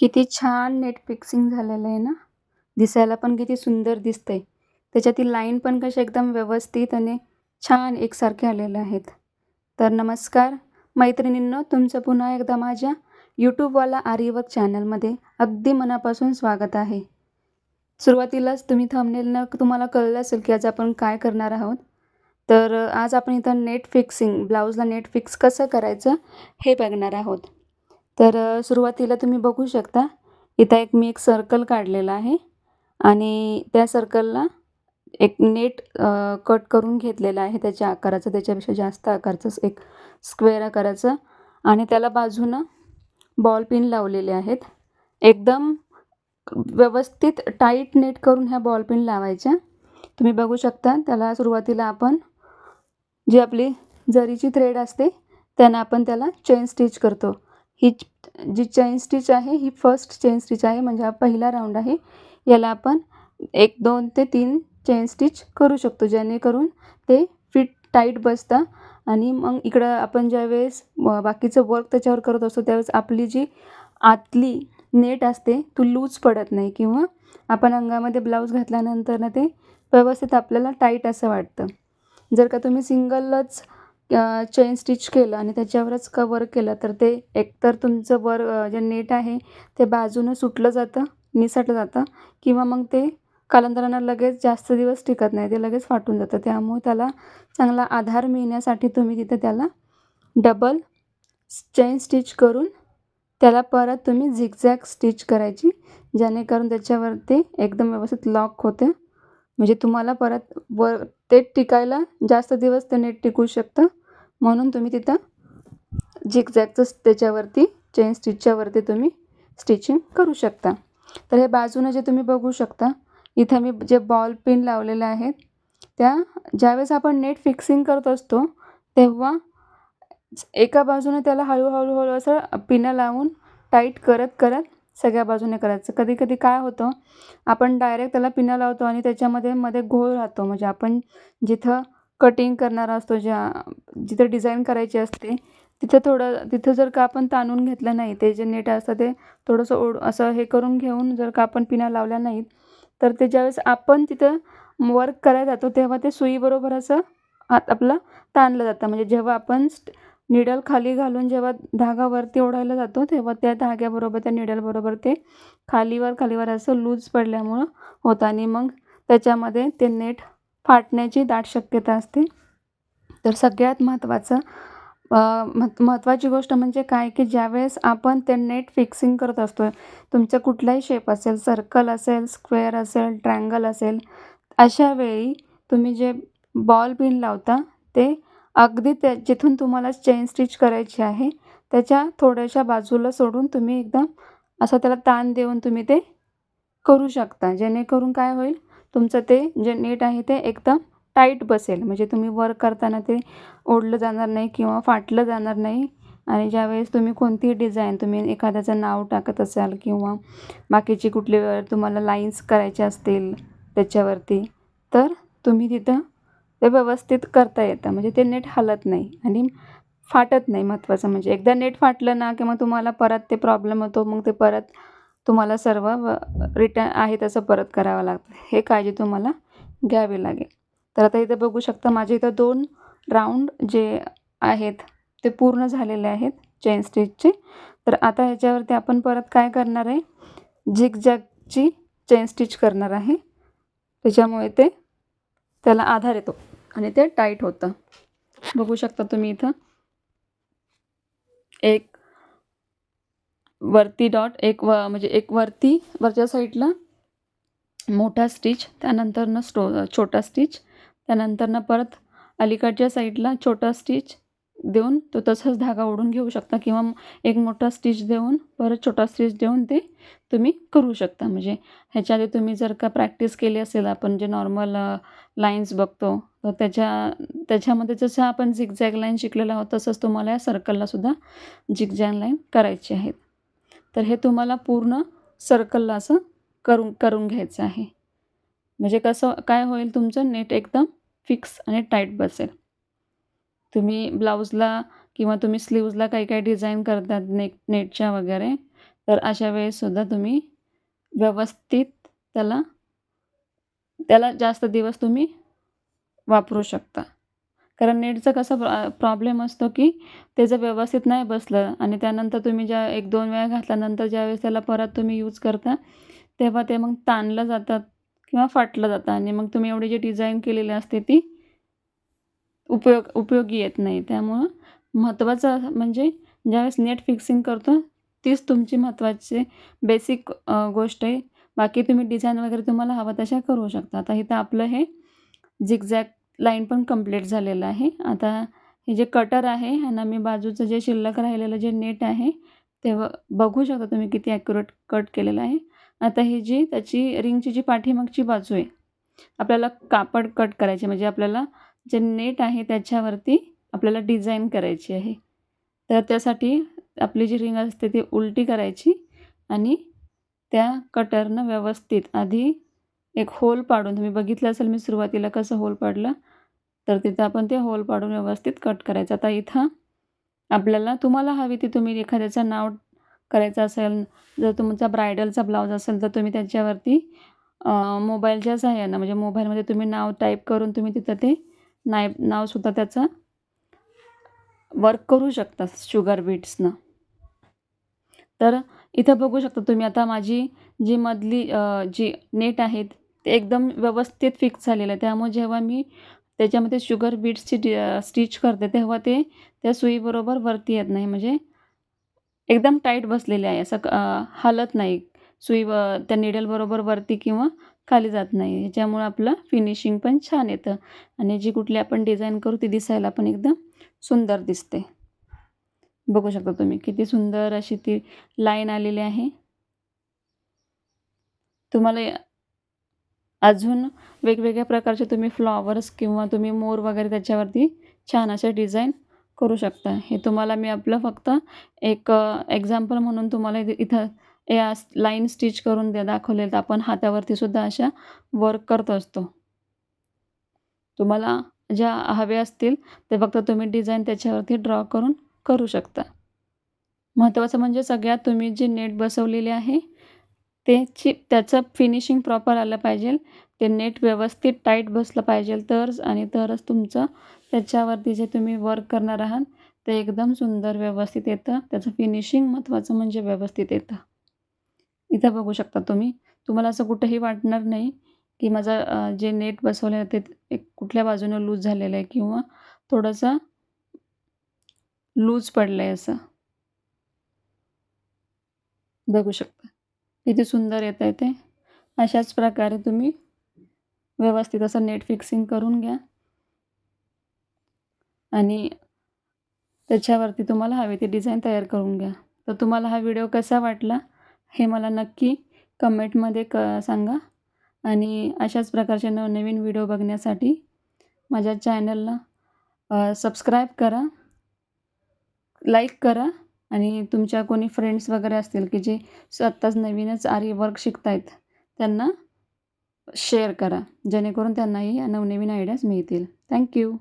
किती छान net fixing झालेलं आहे ना? दिसायला पण किती सुंदर दिसतं आहे त्याच्यातील लाईन पण कशा एकदम व्यवस्थित आणि छान एकसारखे आलेले आहेत. तर नमस्कार मैत्रिणींनो तुमचं पुन्हा एकदा माझ्या यूट्यूबवाला आर्यवर्क चॅनलमध्ये अगदी मनापासून स्वागत आहे. सुरुवातीलाच तुम्ही थंबनेलनं तुम्हाला कळलं असेल की आज आपण काय करणार आहोत. तर आज आपण इथं नेट फिक्सिंग ब्लाऊजला नेट फिक्स कसं करायचं हे बघणार आहोत. तर सुरुवातीला तुम्ही बघू शकता इथं एक मी एक सर्कल काढलेला आहे आणि त्या सर्कलला एक नेट कट करून घेतलेलं आहे. त्याच्या आकाराचं त्याच्यापेक्षा जास्त आकाराचं एक स्क्वेअर आकाराचं आणि त्याला बाजूनं बॉल पिन लावलेले आहेत. एकदम व्यवस्थित टाईट नेट करून ह्या बॉल पिन लावायच्या. तुम्ही बघू शकता त्याला सुरुवातीला आपण जी आपली जरीची थ्रेड असते त्यानं आपण त्याला चेन स्टिच करतो. ही जी चेन स्टिच आहे ही फर्स्ट चेन स्टिच आहे म्हणजे हा पहिला राऊंड आहे. याला आपण एक दोन ते तीन चेन स्टिच करू शकतो जेणेकरून ते फिट टाईट बसतं. आणि मग इकडं आपण ज्यावेळेस बाकीचं वर्क त्याच्यावर करत असतो त्यावेळेस आपली जी आतली नेट असते तो लूज पडत नाही किंवा आपण अंगामध्ये ब्लाऊज घातल्यानंतर ना ते व्यवस्थित आपल्याला टाईट असं वाटतं. जर का तुम्ही सिंगलच चेन स्टिच केलं आणि त्याच्यावरच कवर केलं तर ते एकतर तुमचं वर जे नेट आहे ते बाजूनं सुटलं जातं निसटलं जातं किंवा मग ते कालांतरानं लगेच जास्त दिवस टिकत नाही ते लगेच फाटून जातं. त्यामुळे त्याला चांगला आधार मिळण्यासाठी तुम्ही तिथं त्याला डबल चेन स्टिच करून त्याला परत तुम्ही झिगझॅग स्टिच करायची जेणेकरून त्याच्यावरती एकदम व्यवस्थित लॉक होते. म्हणजे तुम्हाला परत वर ते टिकायला जास्त दिवस ते नेट टिकू शकतं. म्हणून तुम्ही तिथं झिगझॅगचं त्याच्यावरती चेन स्टिचच्यावरती तुम्ही स्टिचिंग करू शकता. तर हे बाजूनं जे तुम्ही बघू शकता इथं मी जे बॉल पिन लावलेले आहेत त्या ज्यावेळेस आपण नेट फिक्सिंग करत असतो तेव्हा एका बाजूने त्याला हळूहळू हळू असं पिनं लावून टाईट करत करत सगळ्या बाजूने करायचं. कधी कधी काय होतं आपण डायरेक्ट त्याला पिना लावतो आणि त्याच्यामध्ये मध्ये घोळ राहतो. म्हणजे आपण जिथं कटिंग करणारा असतो ज्या जिथं डिझाईन करायची असते तिथं थोडं तिथं जर का आपण ताणून घेतलं नाही ते जे नेट असतं ते थोडंसं ओढ असं हे करून घेऊन जर का आपण पिना लावल्या नाहीत तर ते ज्यावेळेस आपण तिथं वर्क करायला जातो तेव्हा ते सुईबरोबर असं आत आपलं ताणलं जातं. म्हणजे जेव्हा आपण निडल खाली घालून जेव्हा धागा वरती ओढायला जातो तेव्हा त्या धाग्याबरोबर त्या निडलबरोबर ते खालीवर खालीवर असं लूज पडल्यामुळं होतं. आणि मग त्याच्यामध्ये ते नेट फाटण्याची दाट शक्यता असते. तर सगळ्यात महत्त्वाचं महत् महत्त्वाची गोष्ट म्हणजे काय? की ज्यावेळेस आपण ते नेट फिक्सिंग करत असतो तुमचं कुठलाही शेप असेल सर्कल असेल स्क्वेअर असेल ट्रँगल असेल अशा वेळी तुम्ही जे बॉल पिन लावता ते अगदी त्या जिथून तुम्हाला चेन स्टिच करायची आहे त्याच्या थोड्याशा बाजूला सोडून तुम्ही एकदम असं त्याला ताण देऊन तुम्ही ते करू शकता. जेणेकरून काय होईल तुमचं ते जे नेट आहे ते एकदम टाईट बसेल. म्हणजे तुम्ही वर्क करताना ते ओढलं जाणार नाही किंवा फाटलं जाणार नाही. आणि ज्यावेळेस तुम्ही कोणतीही डिझाईन तुम्ही एखाद्याचं नाव टाकत असाल किंवा बाकीची कुठली तुम्हाला लाईन्स करायचे असतील त्याच्यावरती तर तुम्ही तिथं ते व्यवस्थित करता येतं. म्हणजे ते नेट हलत नाही आणि फाटत नाही महत्त्वाचं म्हणजे. एकदा नेट फाटलं ना की मग तुम्हाला परत ते प्रॉब्लेम होतो मग ते परत तुम्हाला सर्व रिटर्न आहे तसं परत करावं लागतं. हे काळजी तुम्हाला घ्यावी लागेल. तर आता इथं बघू शकता माझे इथं दोन राऊंड जे आहेत ते पूर्ण झालेले आहेत चेन स्टिचचे तर आता ह्याच्यावरती आपण परत काय करणार आहे? झिगझॅगची चेन स्टिच करणार आहे. त्याच्यामुळे ते त्याला आधार येतो. आणि ते टाईट होतं. बघू शकता तुम्ही इथं. एक वरती डॉट एक व म्हणजे एक वरती वरच्या साईडला मोठा स्टिच त्यानंतरनं स्टो छोटा स्टिच त्यानंतरनं परत अलीकडच्या साईडला छोटा स्टिच देऊन तो तसंच धागा ओढून घेऊ शकता किंवा एक मोठा स्टिच देऊन परत छोटा स्टिच देऊन ते तुम्ही करू शकता. म्हणजे ह्याच्या आधी तुम्ही जर का प्रॅक्टिस केली असेल आपण जे नॉर्मल लाईन्स बघतो तर त्याच्या त्याच्यामध्ये जसं आपण झिगझॅग लाईन शिकलेला आहोत तसंच तुम्हाला या सर्कललासुद्धा झिगझॅग लाईन करायची आहेत. तर हे तुम्हाला पूर्ण सर्कलला असं करून करून घ्यायचं आहे. म्हणजे कसं काय होईल तुमचं? नेट एकदम फिक्स आणि टाईट बसेल. तुम्ही ब्लाऊजला किंवा तुम्ही स्लीव्जला काही काही डिझाईन करतात नेट नेटच्या वगैरे तर अशा वेळेससुद्धा तुम्ही व्यवस्थित त्याला त्याला जास्त दिवस तुम्ही वापरू शकता. कारण नेटचा कसा प्रॉ प्रॉब्लेम असतो की ते जर व्यवस्थित नाही बसलं आणि त्यानंतर तुम्ही ज्या एक दोन वेळा घातल्यानंतर ज्यावेळेस त्याला परत तुम्ही यूज करता तेव्हा ते मग ताणलं जातात किंवा फाटलं जातं आणि मग तुम्ही एवढी जी डिझाईन केलेली असते ती उपयोग उपयोगी येत नाही. त्यामुळं महत्त्वाचं म्हणजे ज्यावेळेस नेट फिक्सिंग करतो तीच तुमची महत्त्वाची बेसिक गोष्ट आहे. बाकी तुम्ही डिझाईन वगैरे तुम्हाला हवं तशा करू शकता. आता इथं आपलं हे झिगझॅग लाईन पण कंप्लीट झालेलं आहे. आता हे जे कटर आहे ह्यांना मी बाजूचं जे शिल्लक राहिलेलं जे नेट आहे ते बघू शकता तुम्ही किती ॲक्युरेट कट केलेलं आहे. आता ही जी त्याची रिंगची जी पाठीमागची बाजू आहे आपल्याला कापड कट करायचे म्हणजे आपल्याला जे नेट आहे त्याच्यावरती आपल्याला डिझाईन करायची आहे. तर त्यासाठी आपली जी रिंग असते ती उलटी करायची आणि त्या कटरनं व्यवस्थित आधी एक होल पाडून तुम्ही बघितलं असेल मी सुरुवातीला कसं होल पाडलं तर तिथं आपण ते होल पाडून व्यवस्थित कट करायचं. आता इथं आपल्याला तुम्हाला हवी ती तुम्ही एखाद्याचं नाव करायचं असेल जर तुमचा ब्रायडलचा ब्लाऊज असेल तर तुम्ही त्याच्यावरती मोबाईलच्या सहाय्यानं म्हणजे मोबाईलमध्ये तुम्ही नाव टाईप करून तुम्ही तिथं ते नाय नावसुद्धा त्याचं वर्क करू शकता शुगर बीट्सनं तर इथं बघू शकता तुम्ही आता माझी जी मधली जी नेट आहेत ते एकदम व्यवस्थित फिक्स झालेलं आहे. त्यामुळे जेव्हा मी त्याच्यामध्ये शुगर बीट्सची डि स्टिच करते. तेव्हा ते त्या सुईबरोबर वरती येत नाही. म्हणजे एकदम टाईट बसलेले आहे. असं हालत नाही. सुई व त्या निडलबरोबर वरती किंवा खाली जात नाही. ह्याच्यामुळं आपलं फिनिशिंग पण छान येतं. आणि जी कुठली आपण डिझाईन करू ती दिसायला पण एकदम सुंदर दिसते. बघू शकता तुम्ही किती सुंदर अशी ती लाईन आलेली आहे. तुम्हाला अजून वेगवेगळ्या प्रकारचे तुम्ही फ्लॉवर्स किंवा तुम्ही मोर वगैरे त्याच्यावरती छान असे डिझाईन करू शकता. हे तुम्हाला मी आपलं फक्त एक एक्झाम्पल म्हणून तुम्हाला इथं या लाईन स्टिच करून द्या दाखवलेलं. आपण हातावरती सुद्धा अशा वर्क करत असतो. तुम्हाला ज्या हवे असतील ते फक्त तुम्ही डिझाईन त्याच्यावरती ड्रॉ करून करू शकता. महत्त्वाचं म्हणजे सगळ्यात तुम्ही जे नेट बसवलेले आहे त्याची त्याचं फिनिशिंग प्रॉपर आलं पाहिजे. ते नेट व्यवस्थित टाईट बसलं पाहिजे. तरच आणि तरच तुमचं त्याच्यावरती जे तुम्ही वर्क करणार आहात ते एकदम सुंदर व्यवस्थित येतं. त्याचं फिनिशिंग महत्त्वाचं म्हणजे व्यवस्थित येतं. इथं बघू शकता तुम्ही. तुम्हाला असं कुठंही वाटणार नाही की माझं जे नेट बसवलं ते एक कुठल्या बाजूनं लूज झालेलं आहे किंवा थोडंसं लूज पडलं आहे असं. बघू शकता. किती सुंदर येत आहे ते. अशाच प्रकारे तुम्ही व्यवस्थित असं नेट फिक्सिंग करून घ्या. आणि त्याच्यावरती तुम्हाला हवी ती डिझाईन तयार करून घ्या. तर तुम्हाला हा व्हिडिओ कसा वाटला हे मला नक्की कमेंटमध्ये क सांगा. आणि अशाच प्रकारचे नवनवीन व्हिडिओ बघण्यासाठी माझ्या चॅनलला सबस्क्राईब करा लाईक करा आणि तुमच्या कोणी फ्रेंड्स वगैरे असतील की जे आत्ताच नवीनच आरी वर्क शिकत आहेत त्यांना शेअर करा. जेणेकरून त्यांनाही नवनवीन आयडियाज मिळतील. थँक्यू